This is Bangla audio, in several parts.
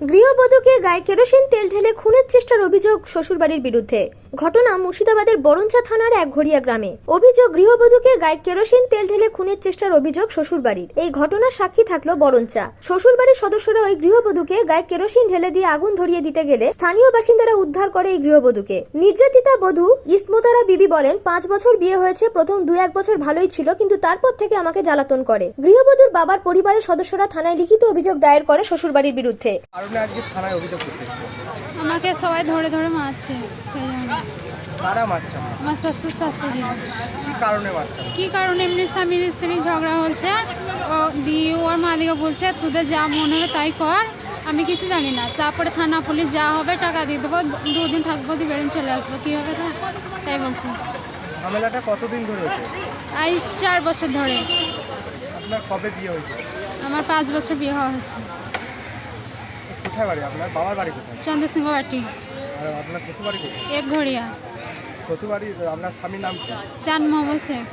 গৃহবধূকে গায়ে কেরোসিন, তেল ঢেলে খুনের চেষ্টার অভিযোগ শ্বশুরবাড়ির বিরুদ্ধে। ঘটনা মুর্শিদাবাদের বরঞ্চা থানার এক ঘড়িয়া গ্রামে। অভিযোগ, গৃহবধূকে গায়ে কেরোসিন, তেল ঢেলে খুনের চেষ্টার অভিযোগ শ্বশুরবাড়ির। এই ঘটনার সাক্ষী থাকল বরঞ্চা। শ্বশুরবাড়ির সদস্যরা ওই গৃহবধূকে গায়ে কেরোসিন ঢেলে দিয়ে আগুন ধরিয়ে দিতে গেলে স্থানীয় বাসিন্দারা উদ্ধার করে এই গৃহবধূকে। নির্যাতিতা বধূ ইসমতারা বিবি বলেন, পাঁচ বছর বিয়ে হয়েছে, প্রথম দু এক বছর ভালোই ছিল, কিন্তু তারপর থেকে আমাকে জ্বালাতন করে। গৃহবধূর বাবার পরিবারের সদস্যরা থানায় লিখিত অভিযোগ দায়ের করে শ্বশুরবাড়ির বিরুদ্ধে। কারণে আজকে থানায় অভিযোগ করতে আমাকে সবাই ধরে ধরে মারছে সেই জন্য। কারা মারছে আমার শ্বশুর শাশুড়ি। কি কারণে মারছে? কি কারণে এমনি স্বামীর স্ত্রী ঝগড়া হচ্ছে? ও দিয়ে ওর মালিকা বলছে তোদের যা মনে হবে তাই কর আমি কিছু জানি না। তারপরে থানা পুলিশ যা হবে টাকা দিয়ে দেবো দুদিন থাকব দিয়ে বেরোন চলে আসব। কী হবে তা তাই বলছি। ঝামেলাটা কতদিন ধরে হয়েছে আইস চার বছর ধরে। আপনার কবে বিয়ে হয়েছে? আমার পাঁচ বছর বিয়ে হওয়া হচ্ছে। কোথায় বাড়ি? আপনার বাবার বাড়ি কোথায়? চন্দ্রসিংহ বাটি। আর আপনার শ্বশুর বাড়ি কোথায়? এক ঘড়িয়া শ্বশুর বাড়ি আপনার স্বামীর নাম কি? চাঁদ মোহাম্মদ শেখ।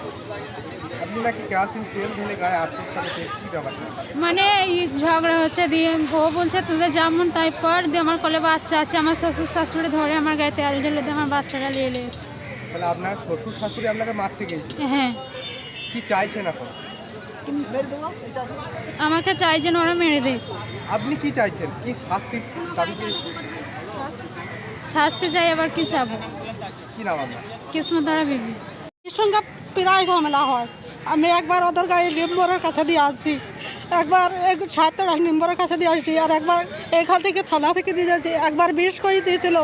আপনি নাকি কেরাসিন তেল ঢেলে গায়ে আত্মহত্যা কি ব্যাপারটা মানে এই ঝগড়া হচ্ছে দিয়ে ও বলছে তোদের যেমন তাই পর দিয়ে আমার কলে বাচ্চা আছে আমার শ্বশুর শাশুড়ি ধরে আমার গায়ে তেল ঢেলে দিয়ে আমার বাচ্চাটা নিয়ে নিয়েছে তাহলে আপনার শ্বশুর শাশুড়ি আপনাকে মারতে গেছে? হ্যাঁ। কি চাইছেন এখন আমাকে চাই যেন ওরা মেরে দেয়। আপনি কি চাইছেন? কি শাস্তি শাস্তি চাই আবার কি চাবো? কি নাম আপনার? কিসমত দ্বারা বিবি। এর সঙ্গে প্রায় ঝামেলা হয়। আমি একবার ওদের গায়ে নিম্বরের কাছে দিয়ে আসছি। একবার সাতটা নিম্বরের কাছে দিয়ে আসছি আর একবার এখান থেকে থানা থেকে দিয়ে যাচ্ছি। একবার বিষ করে দিয়েছিল।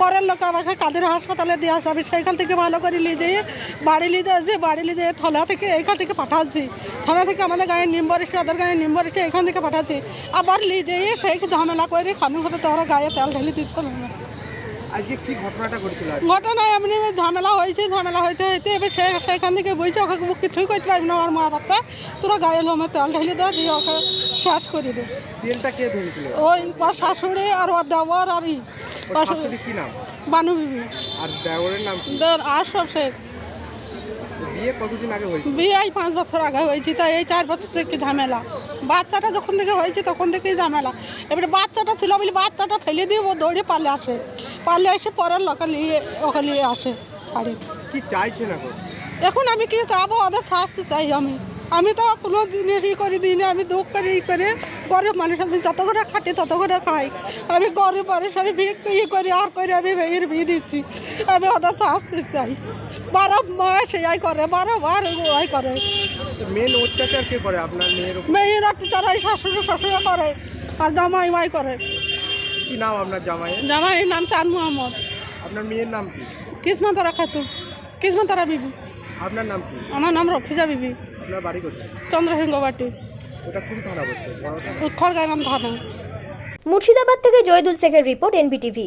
পরের লোক আমাকে কাদের হাসপাতালে দিয়ে আসে, আমি সেইখান থেকে ভালো করে নিয়ে যেয়ে বাড়ি নিয়ে যাচ্ছি, বাড়ি নিয়ে যেয়ে থানা থেকে এখান থেকে পাঠাচ্ছি। থানা থেকে আমাদের গায়ে নিম্বর এসে, ওদের গায়ে নিম্বর এসে এখান থেকে পাঠাচ্ছি। আবার নিয়ে যেয়ে সেই ঝামেলা করে খামি হতে তো ওরা গায়ে তেল ঢেলে দিচ্ছে ঘটনায় এমনি ঝামেলা হয়েছে ঝামেলা হইতে হইতে এবার সে সেখান থেকে বলছে ওকে মুখ কিছুই করতে পারবি না আমার মা তোরা গায়ে লোমে তেল ঢেলে দে দিয়ে ওকে করে দে। তেলটা কে ধরেছিল? ওই ওর শাশুড়ি আর ওর দেওয়ার আর ই। কি নাম? বানু বিবি। আর ড্রাইভারের নাম আর সব শেখ বিয়ে কতদিন আগে হয়েছে? বিয়ে এই পাঁচ বছর আগে হয়েছে তাই এই চার বছর থেকে ঝামেলা। বাচ্চাটা যখন থেকে হয়েছে তখন থেকেই ঝামেলা। এবারে বাচ্চাটা ছিল বলে বাচ্চাটা ফেলে দিয়ে ও দৌড়ে পালে আসে। পালে এসে পরের লোকে নিয়ে ওকে নিয়ে আসে শাড়ি। কি চাইছেন এখন? এখন আমি কি চাবো ওদের শাস্তি চাই আমি। আমি তো কোনো দিনের ই করে দিই না আমি দুঃখ করে ই করে। গরিব মানুষ আমি যত করে খাটি তত করে খাই। আমি গরিব মানুষ আমি ই করি আর করে আমি এর বিয়ে দিচ্ছি। আমি ওদের শাস্তি চাই। বারো মাস এই করে বারো বার ওই করে। মেন অত্যাচার কে করে আপনার মেয়ের মেয়েরা এই শাশুড়ি শ্বশুরা করে আর জামাই মাই করে। কি নাম আপনার জামাইয়ের? জামাই নাম চাঁদ মোহাম্মদ। আপনার মেয়ের নাম কি? কিসমত তারা খাতুন। কিসমত তারা বিবি। আপনার নাম কি? আমার নাম রফিজা বিবি। আপনার বাড়ি কোথায়? চন্দ্রসিংহবাটি ওটা কোন থানা খড়গায় নাম থানা। মুর্শিদাবাদ থেকে জয়দুল শেখের রিপোর্ট এনবিটিভি।